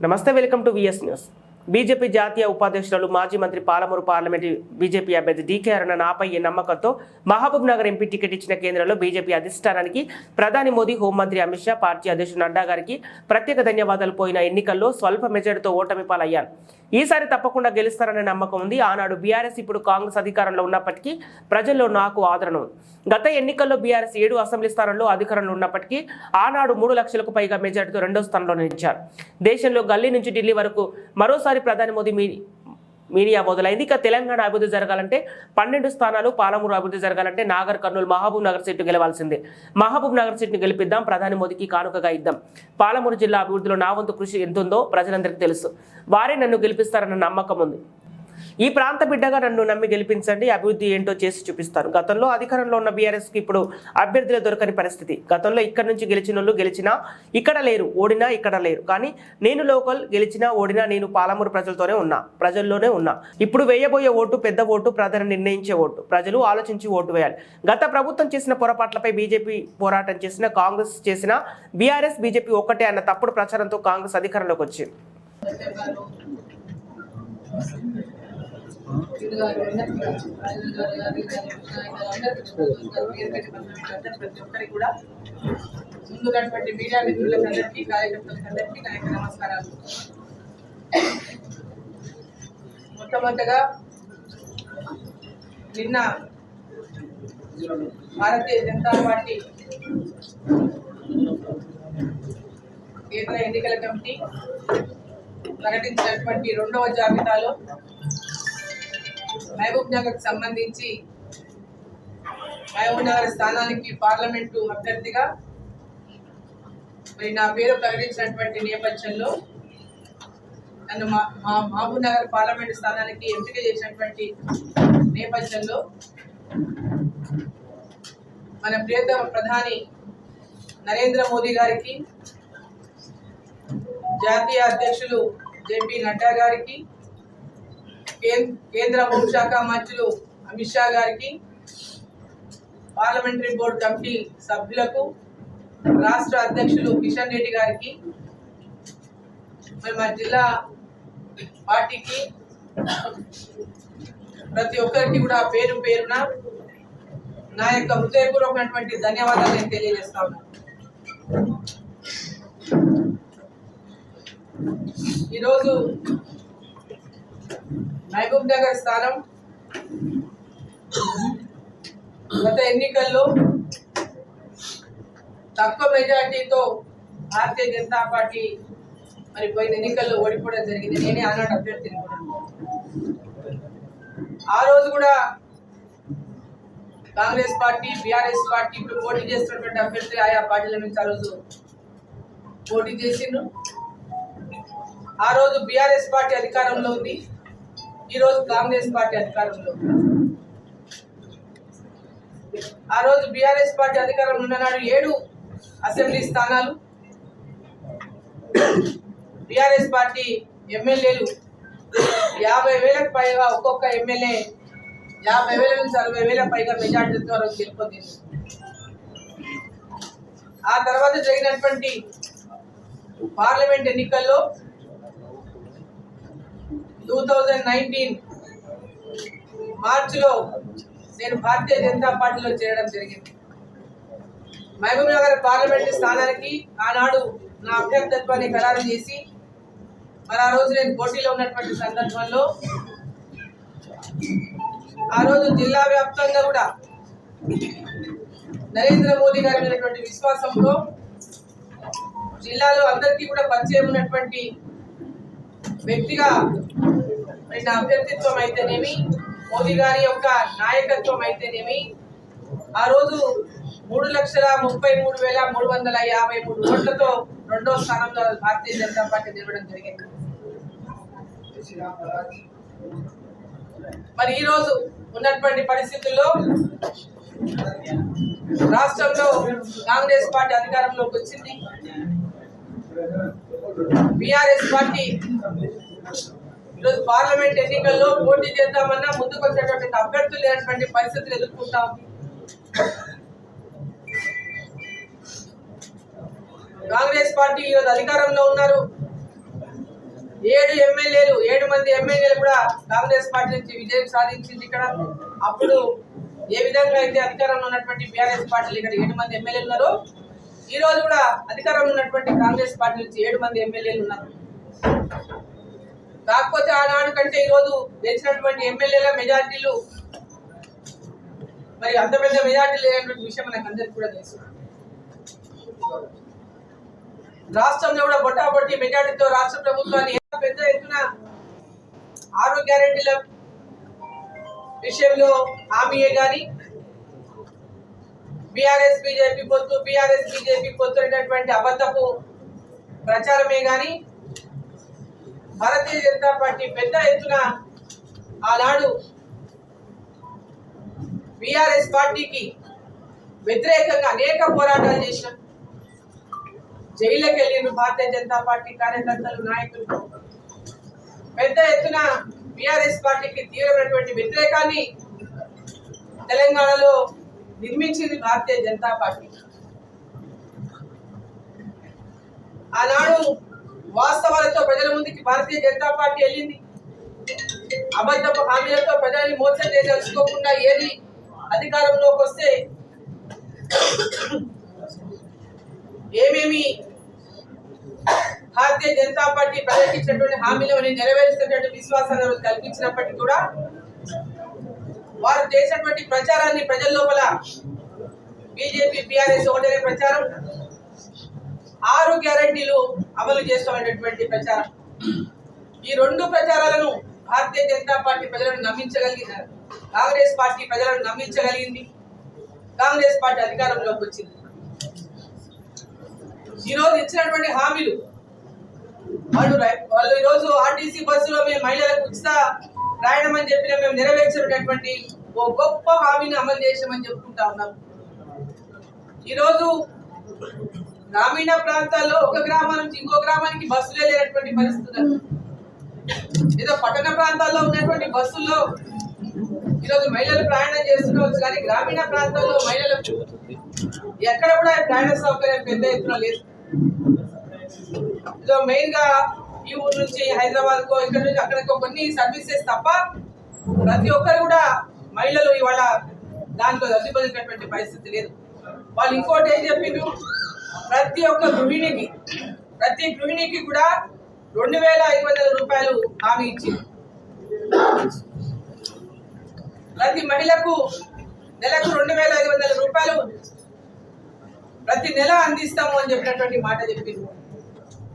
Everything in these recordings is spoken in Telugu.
నమస్తే welcome to VS news BJP జాతీయ ఉపాధ్యక్షురాలు మాజీ మంత్రి పాలమూరు పార్లమెంటు బీజేపీ అభ్యర్థి డీకే అరుణ నాపై నమ్మకంతో మహబూబ్ నగర్ ఎంపీ టికెట్ ఇచ్చిన కేంద్రంలో బీజేపీ అధిష్టానానికి ప్రధాని మోదీ హోంమంత్రి అమిత్ షా పార్టీ అధ్యక్షుడు నడ్డా గారికి ప్రత్యేక ధన్యవాదాలు పోయిన ఎన్నికల్లో స్వల్ప మెజారిటీతో ఓటమి పాలయ్యాను ఈసారి తప్పకుండా గెలుస్తారనే నమ్మకం ఉంది. ఆనాడు బీఆర్ఎస్ ఇప్పుడు కాంగ్రెస్ అధికారంలో ఉన్నప్పటికీ ప్రజల్లో నాకు ఆదరణ గత ఎన్నికల్లో బీఆర్ఎస్ ఏడు అసెంబ్లీ స్థానంలో అధికారంలో ఉన్నప్పటికీ ఆనాడు మూడు లక్షలకు పైగా మెజారిటీతో రెండో స్థానంలో నిలిచారు. దేశంలో గల్లీ నుంచి ఢిల్లీ వరకు మరోసారి ప్రధాని మోదీ మీ మీడియా మొదలైంది. ఇక తెలంగాణ అభివృద్ధి జరగాలంటే పన్నెండు స్థానాలు పాలమూరు అభివృద్ధి జరగాలంటే నాగర్ కర్నూలు మహబూబ్ నగర్ సీట్ను గెలవాల్సిందే. మహబూబ్ నగర్ సీట్ను గెలిపిద్దాం ప్రధాని మోదీకి కానుకగా ఇద్దాం. పాలమూరు జిల్లా అభివృద్ధిలో నా వంతు కృషి ఎంతుందో ప్రజలందరికీ తెలుసు. వారే నన్ను గెలిపిస్తారన్న నమ్మకం ఉంది. ఈ ప్రాంత బిడ్డగా నన్ను నమ్మి గెలిపించండి. అభివృద్ధి ఏంటో చేసి చూపిస్తాను. గతంలో అధికారంలో ఉన్న బీఆర్ఎస్కి ఇప్పుడు అభ్యర్థులు దొరకని పరిస్థితి. గతంలో ఇక్కడ నుంచి గెలిచిన వాళ్ళు గెలిచినా ఇక్కడ లేరు ఓడినా ఇక్కడ లేరు. కానీ నేను లోకల్ గెలిచినా ఓడినా నేను పాలమూరు ప్రజలతోనే ఉన్నా ప్రజల్లోనే ఉన్నా. ఇప్పుడు వేయబోయే ఓటు పెద్ద ఓటు ప్రధాని నిర్ణయించే ఓటు. ప్రజలు ఆలోచించి ఓటు వేయాలి. గత ప్రభుత్వం చేసిన పొరపాట్లపై బీజేపీ పోరాటం చేసిన కాంగ్రెస్ చేసిన బీఆర్ఎస్ బీజేపీ ఒక్కటే అన్న తప్పుడు ప్రచారంతో కాంగ్రెస్ అధికారంలోకి వచ్చింది. ప్రతి ఒక్కరికి కూడా ముందున్నటువంటి మీడియా మిత్రులకు అందరికీ కార్యకర్తలకు అందరికీ నా యొక్క నమస్కారాలు మొట్టమొదటగా నిన్న భారతీయ జనతా పార్టీ కేంద్ర ఎన్నికల కమిటీ ప్రకటించినటువంటి రెండవ జాబితాలో మహబూబ్ నగర్ సంబంధించి మహబూబ్ నగర్ స్థానానికి పార్లమెంటు అభ్యర్థిగా మరి నా పేరు ప్రకటించినటువంటి నేపథ్యంలో నన్ను మా మహబూబ్ నగర్ పార్లమెంట్ స్థానానికి ఎంపిక చేసినటువంటి నేపథ్యంలో మన ప్రియతమ ప్రధాని నరేంద్ర మోదీ గారికి జాతీయ అధ్యక్షులు జేపీ నడ్డా గారికి కేంద్ర హోంశాఖ మంత్రులు అమిత్ షా గారికి పార్లమెంటరీ బోర్డు కమిటీ సభ్యులకు రాష్ట్ర అధ్యక్షులు కిషన్ రెడ్డి గారికి మరి మా జిల్లా పార్టీకి ప్రతి ఒక్కరికి కూడా పేరు పేరున నా యొక్క హృదయపూర్వకమైనటువంటి ధన్యవాదాలు నేను తెలియజేస్తా ఉన్నాను. ఈరోజు మహబూబ్ నగర్ స్థానం. గత ఎన్నికల్లో తక్కువ మెజార్టీతో భారతీయ జనతా పార్టీ మరి పోయిన ఎన్నికల్లో ఓడిపోవడం జరిగింది. నేనే ఆనాడు అభ్యర్థిని కూడా. ఆ రోజు కూడా కాంగ్రెస్ పార్టీ బీఆర్ఎస్ పార్టీ ఇప్పుడు పోటీ చేస్తున్నటువంటి అభ్యర్థులు ఆయా పార్టీల నుంచి ఆ రోజు పోటీ చేసిండ్రు. ఆ రోజు బీఆర్ఎస్ పార్టీ అధికారంలో ఉంది. ఈ రోజు కాంగ్రెస్ పార్టీ అధికారంలో ఆ రోజు బీఆర్ఎస్ పార్టీ అధికారంలో ఉన్ననాడు ఏడు అసెంబ్లీ స్థానాలు. బీఆర్ఎస్ పార్టీ ఎమ్మెల్యేలు యాభై వేలకు పైగా ఒక్కొక్క ఎమ్మెల్యే యాభై వేల నుంచి అరవై వేల పైగా మెజార్టీతో ఆ రోజు గెలుపొందింది. ఆ తర్వాత జరిగినటువంటి పార్లమెంట్ ఎన్నికల్లో టూ థౌజండ్ నైన్టీన్ మార్చిలో నేను భారతీయ జనతా పార్టీలో చేరడం జరిగింది. మహబూబ్ నగర్ పార్లమెంట్ స్థానానికి ఆనాడు నా అభ్యర్థత్వాన్ని ఖరారు చేసి మరి ఆ రోజు నేను పోటీలో ఉన్నటువంటి సందర్భంలో ఆ రోజు జిల్లా వ్యాప్తంగా కూడా నరేంద్ర మోదీ గారి మీదటువంటి విశ్వాసంతో జిల్లాలో అందరికీ కూడా పరిచయం ఉన్నటువంటి వ్యక్తిగా మరి నా అభ్యర్థిత్వం అయితేనేమి మోదీ గారి యొక్క నాయకత్వం అయితేనేమి ఆ రోజు మూడు లక్షల ముప్పై మూడు వేల మూడు వందల యాభై మూడు ఓట్లతో రెండో స్థానంలో భారతీయ జనతా పార్టీ నిలవడం జరిగింది. మరి ఈ రోజు ఉన్నటువంటి పరిస్థితుల్లో రాష్ట్రంలో కాంగ్రెస్ పార్టీ అధికారంలోకి వచ్చింది. బీఆర్ఎస్ పార్టీ ఈరోజు పార్లమెంట్ ఎన్నికల్లో పోటీ చేద్దామన్నా ముందుకు వచ్చేటటువంటి అభ్యర్థులు లేనటువంటి పరిస్థితులు ఎదుర్కొంటాం కాంగ్రెస్ పార్టీ ఈరోజు అధికారంలో ఉన్నారు. ఏడు ఎమ్మెల్యేలు ఏడు మంది ఎమ్మెల్యేలు కూడా కాంగ్రెస్ పార్టీ నుంచి విజయం సాధించింది ఇక్కడ. అప్పుడు ఏ విధంగా అయితే అధికారంలో ఉన్నటువంటి బీఆర్ఎస్ పార్టీలు ఇక్కడ ఏడు మంది ఎమ్మెల్యేలు ఉన్నారు ఈ రోజు కూడా అధికారంలో ఉన్నటువంటి కాంగ్రెస్ పార్టీ నుంచి ఏడు మంది ఎమ్మెల్యేలు ఉన్నారు. కాకపోతే ఆనాడు కంటే ఈరోజు రోజు గెలిచినటువంటి ఎమ్మెల్యేల మెజార్టీలు మరి అంత పెద్ద మెజార్టీ లేనటువంటి విషయం మనకు అందరికి కూడా తెలుసు. రాష్ట్రంలో కూడా బొట్టాబొట్టి మెజార్టీతో రాష్ట్ర ప్రభుత్వాన్ని పెద్ద ఎత్తున ఆరు గ్యారెంటీల విషయంలో హామీయే కానీ బీఆర్ఎస్ బీజేపీ పొత్తు బీఆర్ఎస్ బీజేపీ పొత్తు అనేటటువంటి అబద్ధపు ప్రచారమే కానీ భారతీయ జనతా పార్టీ పెద్ద ఎత్తున ఆనాడు బీఆర్ఎస్ పార్టీకి వ్యతిరేకంగా అనేక పోరాటాలు చేసిన జైళ్ళకి వెళ్ళిన భారతీయ జనతా పార్టీ కార్యకర్తలు నాయకులు. పెద్ద ఎత్తున బీఆర్ఎస్ పార్టీకి తీవ్రమైనటువంటి వ్యతిరేకాన్ని తెలంగాణలో నిర్మించింది భారతీయ జనతా పార్టీ. ఆనాడు వాస్తవాలతో ప్రజల ముందుకి భారతీయ జనతా పార్టీ వెళ్ళింది. అబద్ధపు హామీలతో ప్రజల్ని మోసం చేయదలుచుకోకుండా ఏది అధికారంలోకి వస్తే ఏమేమి భారతీయ జనతా పార్టీ ప్రజలకు ఇచ్చినటువంటి హామీలను నెరవేరుస్తున్నటువంటి విశ్వాసాన్ని కల్పించినప్పటికీ కూడా వారు చేసినటువంటి ప్రచారాన్ని ప్రజల లోపల బీజేపీ బీఆర్ఎస్ ఒకటే ప్రచారం. ఆరు గ్యారంటీలు అమలు చేస్తామనేటువంటి ప్రచారం. ఈ రెండు ప్రచారాలను భారతీయ జనతా పార్టీ ప్రజలను నమ్మించగలిగినారు కాంగ్రెస్ పార్టీ ప్రజలను నమ్మించగలిగింది. కాంగ్రెస్ పార్టీ అధికారంలోకి వచ్చింది. ఈ రోజు ఇచ్చినటువంటి హామీలు వాళ్ళు వాళ్ళు ఈ రోజు ఆర్టీసీ బస్సులో మేము మహిళలకు ఉచిత ప్రయాణం అని చెప్పిన మేము నెరవేర్చినటువంటి ఓ గొప్ప హామీని అమలు చేసామని చెప్పుకుంటా ఉన్నాం. ఈరోజు గ్రామీణ ప్రాంతాల్లో ఒక గ్రామం నుంచి ఇంకో గ్రామానికి బస్సులే లేనటువంటి పరిస్థితులు. ఏదో పట్టణ ప్రాంతాల్లో ఉన్నటువంటి బస్సుల్లో ఈరోజు మహిళలు ప్రయాణం చేస్తుండవచ్చు కానీ గ్రామీణ ప్రాంతాల్లో మహిళలకు ఎక్కడ కూడా ప్రయాణ సౌకర్యం పెద్ద ఎత్తున లేదు. ఇదో మెయిన్గా ఈ ఊరు నుంచి హైదరాబాద్ కో ఇక్కడ నుంచి అక్కడికో కొన్ని సర్వీసెస్ తప్ప ప్రతి ఒక్కరు కూడా మహిళలు ఇవాళ దాంట్లో లబ్ధిపొందినటువంటి పరిస్థితి లేదు. వాళ్ళు ఇంకోటి ఏం చెప్పిండ్రు ప్రతి ఒక్క గృహిణికి ప్రతి గృహిణికి కూడా రెండు వేల ఐదు వందల రూపాయలు హామీ ఇచ్చింది. ప్రతి మహిళకు నెలకు రెండు వేల ఐదు వందల రూపాయలు ప్రతి నెల అందిస్తాము అని చెప్పినటువంటి మాట చెప్పింది.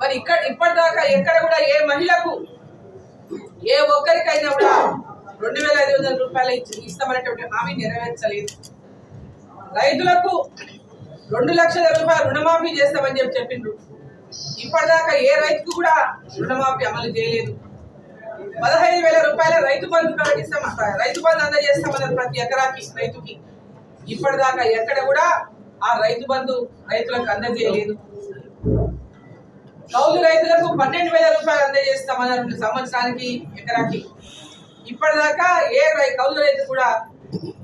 మరి ఇక్కడ ఇప్పటిదాకా ఎక్కడ కూడా ఏ మహిళకు ఏ ఒక్కరికైనా కూడా రెండు వేల ఐదు వందల రూపాయలు ఇచ్చి ఇస్తామనేటువంటి హామీ నెరవేర్చలేదు. రైతులకు రెండు లక్షల రూపాయలు రుణమాఫీ చేస్తామని చెప్పి చెప్పిండ్రు. ఇప్పటిదాకా ఏ రైతుకు కూడా రుణమాఫీ అమలు చేయలేదు. పదహైదు వేల రూపాయల రైతు బంధు ప్రకటిస్తాం రైతు బంధు అందజేస్తామన్నారు ప్రతి ఎకరాకి రైతుకి. ఇప్పటిదాకా ఎక్కడ కూడా ఆ రైతు బంధు రైతులకు అందజేయలేదు. కౌలు రైతులకు పన్నెండు వేల రూపాయలు అందజేస్తామన్నారు సంవత్సరానికి ఎకరాకి. ఇప్పటిదాకా ఏ రై కౌలు రైతు కూడా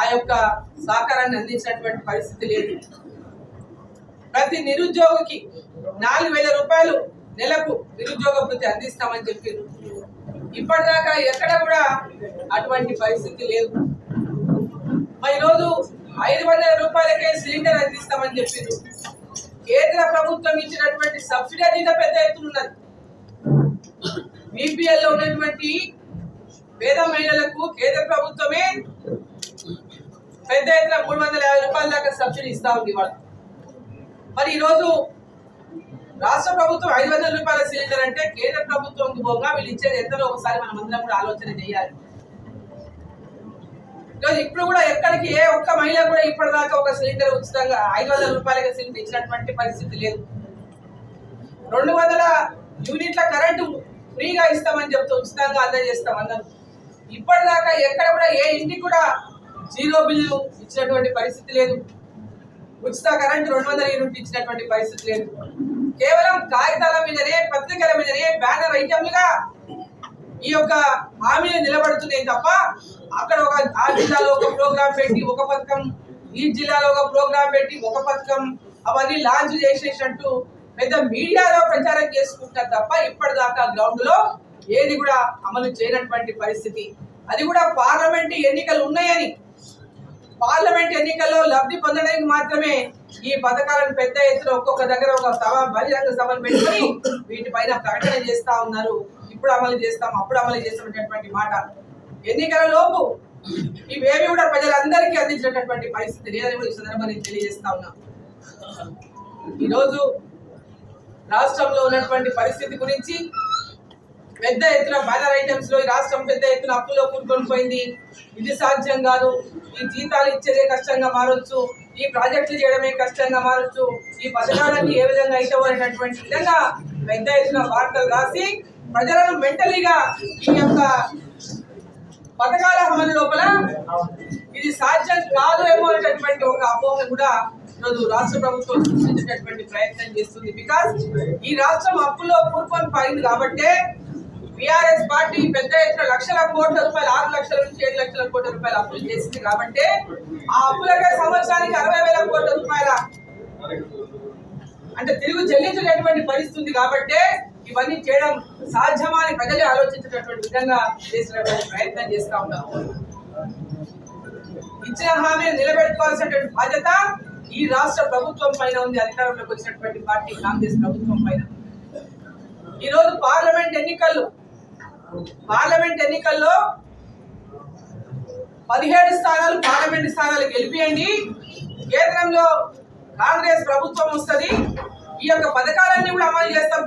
ఆ యొక్క సహకారాన్ని అందించినటువంటి పరిస్థితి లేదు. ప్రతి నిరుద్యోగికి నాలుగు వేల రూపాయలు నెలకు నిరుద్యోగ వృత్తి అందిస్తామని చెప్పారు. ఇప్పటిదాకా ఎక్కడ కూడా అటువంటి పరిస్థితి లేదు. ఈరోజు ఐదు వందల రూపాయలకే సిలిండర్ అందిస్తామని చెప్పారు. కేంద్ర ప్రభుత్వం ఇచ్చినటువంటి సబ్సిడీ అది పెద్ద ఎత్తున ఉన్నది. బీపీఎల్లో ఉన్నటువంటి పేద మహిళలకు కేంద్ర ప్రభుత్వమే పెద్ద ఎత్తున మూడు వందల యాభై రూపాయల దాకా సబ్సిడీ ఇస్తా ఉంది వాళ్ళు మరి ఈరోజు రాష్ట్ర ప్రభుత్వం ఐదు వందల రూపాయల సిలిండర్ అంటే కేంద్ర ప్రభుత్వం పోగా వీళ్ళు ఇచ్చేది ఎంతలో ఒకసారి మనం అందరం కూడా ఆలోచన చేయాలి. ఈరోజు ఇప్పుడు కూడా ఎక్కడికి ఏ ఒక్క మహిళ కూడా ఇప్పటిదాకా ఒక సిలిండర్ ఉచితంగా ఐదు వందల రూపాయలకి సిలిండర్ ఇచ్చినటువంటి పరిస్థితి లేదు. రెండు వందల యూనిట్ల కరెంటు ఫ్రీగా ఇస్తామని చెప్తూ ఉచితంగా అందజేస్తాం అందరూ. ఇప్పటిదాకా ఎక్కడ కూడా ఏ ఇంటికి కూడా జీరో బిల్లు ఇచ్చినటువంటి పరిస్థితి లేదు. ఉచిత కరెంట్ రెండు వందల యూనిట్ ఇచ్చినటువంటి పరిస్థితి లేదు. కేవలం కాగితాల మీదనే పత్రికల మీదనే బ్యానర్ ఐటమ్లుగా ఈ యొక్క హామీలు నిలబడుతున్నాయి తప్ప అక్కడ ఒక ఆ జిల్లాలో ఒక ప్రోగ్రామ్ పెట్టి ఒక పథకం ఈ జిల్లాలో ఒక ప్రోగ్రామ్ పెట్టి ఒక పథకం అవన్నీ లాంచ్ చేసేసినట్టు పెద్ద మీడియాలో ప్రచారం చేసుకుంటారు తప్ప ఇప్పటిదాకా గ్రౌండ్లో ఏది కూడా అమలు చేయనటువంటి పరిస్థితి. అది కూడా పార్లమెంటు ఎన్నికలు ఉన్నాయని పార్లమెంట్ ఎన్నికల్లో లబ్ధి పొందడానికి మాత్రమే ఈ పథకాలను పెద్ద ఎత్తున ఒక్కొక్క దగ్గర ఒక సభ బహిరంగ సభలు పెట్టుకొని వీటిపైన ప్రకటన చేస్తా ఉన్నారు. ఇప్పుడు అమలు చేస్తాం అప్పుడు అమలు చేస్తామనేటువంటి మాట. ఎన్నికల లోపు ఇవేవి కూడా ప్రజలందరికీ అందించినటువంటి పరిస్థితి లేదని కూడా ఈ సందర్భాన్ని తెలియజేస్తా ఉన్నా. ఈరోజు రాష్ట్రంలో ఉన్నటువంటి పరిస్థితి గురించి పెద్ద ఎత్తున బ్యానర్ ఐటమ్స్లో ఈ రాష్ట్రం పెద్ద ఎత్తున అప్పులో కూరుకొని పోయింది. ఇది సాధ్యం కాదు. ఈ జీతాలు ఇచ్చేదే కష్టంగా మారొచ్చు. ఈ ప్రాజెక్టులు చేయడమే కష్టంగా మారొచ్చు. ఈ పథకాలన్నీ ఏ విధంగా అయితే అనేటటువంటి విధంగా పెద్ద ఎత్తున వార్తలు రాసి ప్రజలను మెంటలీగా ఈ యొక్క పథకాల అమలు లోపల ఇది సాధ్యం కాదు ఏమో అనేటటువంటి ఒక అపోహ కూడా ఈరోజు రాష్ట్ర ప్రభుత్వం సృష్టించేటటువంటి ప్రయత్నం చేస్తుంది. బికాస్ ఈ రాష్ట్రం అప్పులో కూర్కొని పోయింది కాబట్టే బీఆర్ఎస్ పార్టీ పెద్ద ఎత్తున లక్షల కోట్ల రూపాయలు ఆరు లక్షల నుంచి ఏడు లక్షల కోట్ల రూపాయలు అప్పులు చేసింది. కాబట్టి ఆ అప్పులకే సంవత్సరానికి అరవై వేల కోట్ల రూపాయల అంటే తిరుగు చెల్లించలేటువంటి పరిస్థితుంది కాబట్టి కాబట్టే ఇవన్నీ చేయడం సాధ్యమా అని ప్రజలే ఆలోచించేటటువంటి విధంగా చేసినటువంటి ప్రయత్నం చేస్తా ఉన్నాం. ఇచ్చిన హామీని నిలబెట్టుకోవాల్సినటువంటి బాధ్యత ఈ రాష్ట్ర ప్రభుత్వం పైన ఉంది అధికారంలోకి వచ్చినటువంటి పార్టీ కాంగ్రెస్ ప్రభుత్వం పైన. ఈ రోజు పార్లమెంట్ ఎన్నికల్లో పార్లమెంట్ ఎన్నికల్లో పదిహేడు స్థానాలు పార్లమెంట్ స్థానాలు గెలిపియండి. కేంద్రంలో కాంగ్రెస్ ప్రభుత్వం వస్తుంది. ఈ యొక్క పథకాలన్నీ కూడా అమలు చేస్తాం.